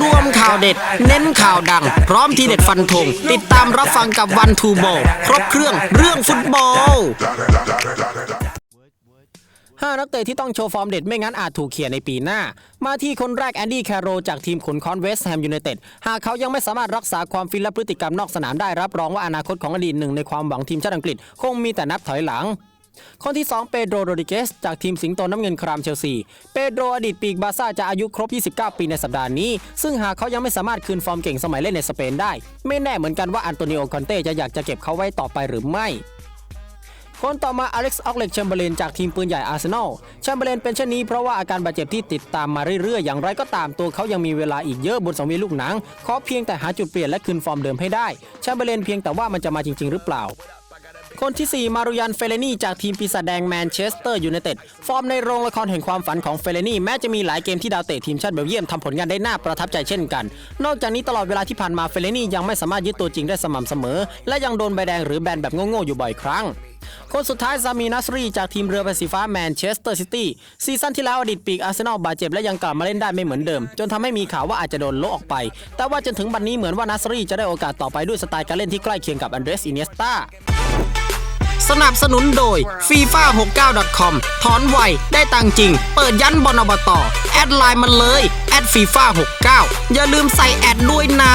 รวมข่าวเด็ด เน้นข่าวดัง พร้อมทีเด็ดฟันธงติดตามรับฟังกับวันทูโบครบเครื่องเรื่องฟุตบอล5นักเตะที่ต้องโชว์ฟอร์มเด็ดไม่งั้นอาจถูกเขี่ยในปีหน้า มาที่คนแรกแอนดี้แคโรจากทีมขุนคอนเวสต์แฮมยูไนเต็ดหากเขายังไม่สามารถรักษาความฟิตและพฤติกรรมนอกสนามได้รับรองว่าอนาคตของอดีตหนึ่งในความหวังทีมชาติอังกฤษ คงมีแต่นับถอยหลัง คนที่ 2 เปโดรโรดิเกส จากทีมสิงโตน้ำเงินครามเชลซี เปโดรอดีตปีกบาร์ซ่าจะอายุครบ 29 ปีในสัปดาห์นี้ ซึ่งหากเขายังไม่สามารถคืนฟอร์มเก่งสมัยเล่นในสเปนได้ ไม่แน่เหมือนกันว่าอันโตนิโอคอนเต้จะอยากจะเก็บเขาไว้ต่อไปหรือไม่คนต่อมาอเล็กซ์ออกเล็กแชมเบอร์เลนจากทีมปืนใหญ่อาร์เซนอลแชมเบอร์เลนเป็นเช่นนี้เพราะว่าอาการบาดเจ็บที่ติดตามมาเรื่อยๆ อย่างไรก็ตามตัวเขายังมีเวลาอีกเยอะบนสังเวียนลูกหนังขอเพียงแต่หาจุดเปลี่ยนและคืนฟอร์มเดิมให้ได้แชมเบอร์เลนเพียงแต่ว่ามันจะมาจริง ๆ หรือเปล่า คนที่ 4 มารุยันเฟเลนี่จากทีมปีศาจแดงแมนเชสเตอร์ยูไนเต็ดฟอร์มในโรงละครแห่งความฝันของเฟเลนี่แม้จะมีหลายเกมที่ดาวเตะทีมชาติเบลเยียมทำผลงานได้น่าประทับใจเช่นกัน นอกจากนี้ตลอดเวลาที่ผ่านมาเฟเลนี่ยังไม่สามารถยึดตัวจริงได้สม่ำเสมอ และยังโดนใบแดงหรือแบนแบบโง่ๆอยู่บ่อยครั้งคนสุดท้ายซามีนัสรีจากทีมเรือใบสีฟ้าแมนเชสเตอร์ซิตี้ซีซั่นที่แล้วอดีตปีกอาร์เซนอลบาดเจ็บและยังกลับมาเล่นได้ไม่เหมือนเดิม จนทำให้มีข่าวว่าอาจจะโดนโละออกไป แต่ว่าจนถึงบัดนนี้เหมือนว่านัสรีจะได้โอกาสต่อไปด้วยสไตล์การเล่นที่ใกล้เคียงกับอันเดรสอินเนสตา สนับสนุนโดย FIFA 69.com ถอนไว ได้ตังจริง เปิดยันบอนอบต แอดไลน์มันเลย แอด FIFA 69อย่าลืมใส่แอดด้วยนะ